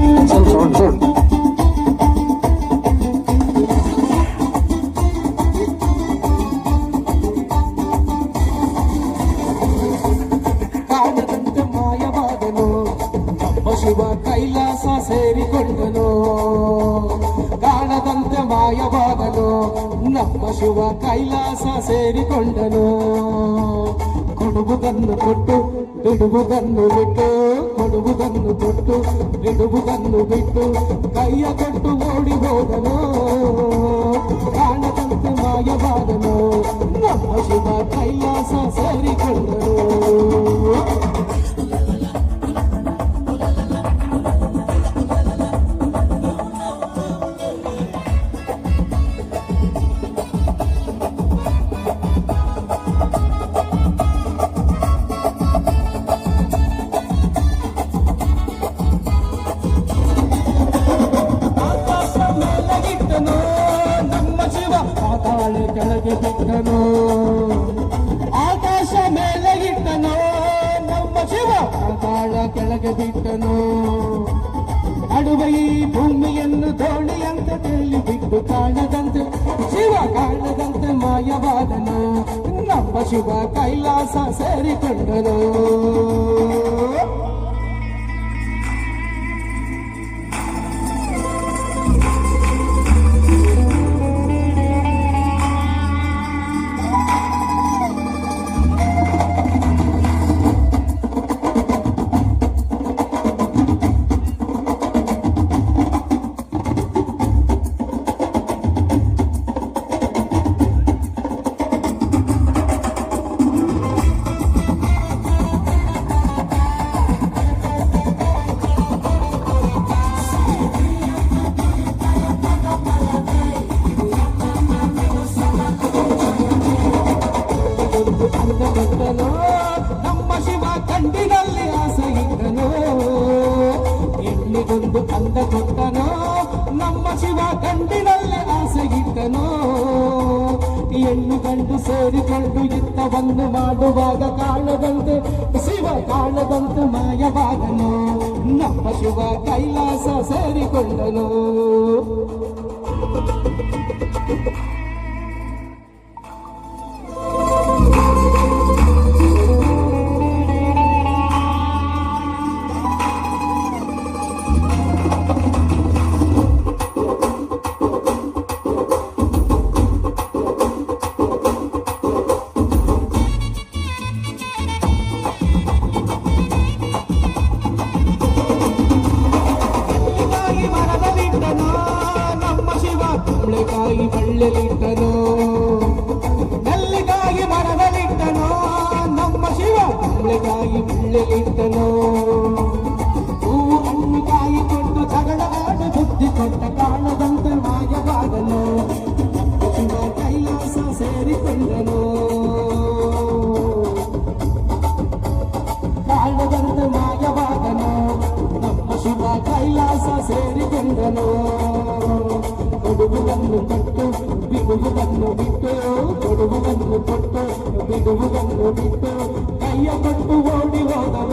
Sound sound sound ಕಾಣದಂತೆ ಮಾಯವಾದನು ನಮ್ಮ ಶಿವ ಕೈಲಾಸ ಸೇರಿಕೊಂಡನು ಕಾಣದಂತೆ ಮಾಯವಾದನು ನಮ್ಮ ಶಿವ ಕೈಲಾಸ ಸೇರಿಕೊಂಡನು పొడుగు కన్ను పొట్టు గడుగు కన్ను పెట్టు పొడుగు కన్ను పొట్టు గడుగు కన్ను పెట్టు కయ్య కట్టు ఓడి పోదను మాయ మాయవాదను నమ్మ శివ కైలాస సరికొండను. ಪಾತಾಳ ಕೆಳಗೆ ಬಿಟ್ಟನು. ಆಕಾಶ ಮೇಲಗಿಟ್ಟನು ನಮ್ಮ ಶಿವ ಬಾಳ ಕೆಳಗೆ ಬಿಟ್ಟನು. ನಡುವೆ ಭೂಮಿಯನ್ನು ದೋಣಿಯಂತೆ ತಳ್ಳಿ ಬಿಟ್ಟು ಕಾಣದಂತೆ, ಶಿವ ಕಾಣದಂತೆ ಮಾಯವಾದನು. ನಮ್ಮ ಶಿವ ಕೈಲಾಸ ಸೇರಿಕೊಂಡನು. ಒಂದು ಅಂದಗೊಟ್ಟನು ನಮ್ಮ ಶಿವ ಕಂಡಿನಲ್ಲಿ ಆಸೆ ಇಟ್ಟನು ಎಲ್ಲಿಗೊಂದು ಅಂದ ಕೊಟ್ಟನು, ನಮ್ಮ ಶಿವ ಕಂಡಿನಲ್ಲಿ ಆಸೆ ಇಟ್ಟನು ಹೆಣ್ಣು ಗಂಡು ಸೇರಿಕೊಂಡು ಯುದ್ಧವನ್ನು ಮಾಡುವಾಗ ಕಾಣದಂತೆ, ಶಿವ ಕಾಣದಂತೆ ಮಾಯವಾದನು. ನಮ್ಮ ಶಿವ ಕೈಲಾಸ ಸೇರಿಕೊಂಡನು. ಕುಂಬಳಕಾಯಿ ಬಳ್ಳಿಲಿಟ್ಟನು ನೆಲ್ಲಿಕಾಯಿ ಮರದಲ್ಲಿಟ್ಟನು ನಮ್ಮ ಶಿವ ಕುಂಬಳಕಾಯಿ ಬಳ್ಳಿಲಿಟ್ಟನು ಹೂವು ಹಣ್ಣು ಕಾಯಿ ಕೊಟ್ಟು ಜಗಳವಾಡು ಬುದ್ಧಿ ಕೊಟ್ಟ ಕಾಣದಂತೆ ಮಾಯವಾದನು ಶಿವ ಕೈಲಾಸ ಸೇರಿಕೊಂಡನು ಕಾಣದಂತೆ ಮಾಯವಾದನು ನಮ್ಮ ಶಿವ ಕೈಲಾಸ ಸೇರಿಕೊಂಡನು গন্ধ পট্ট বিগব গন্ধ বিত্ত ತೊಡುವ ಗಂಧ ಕೊಟ್ಟ ಬಿಡುವ ಗಂಧ ಬಿತ್ತು ಕೈಯ ಕೊಟ್ಟು ಓಡಿ ಹೋದವ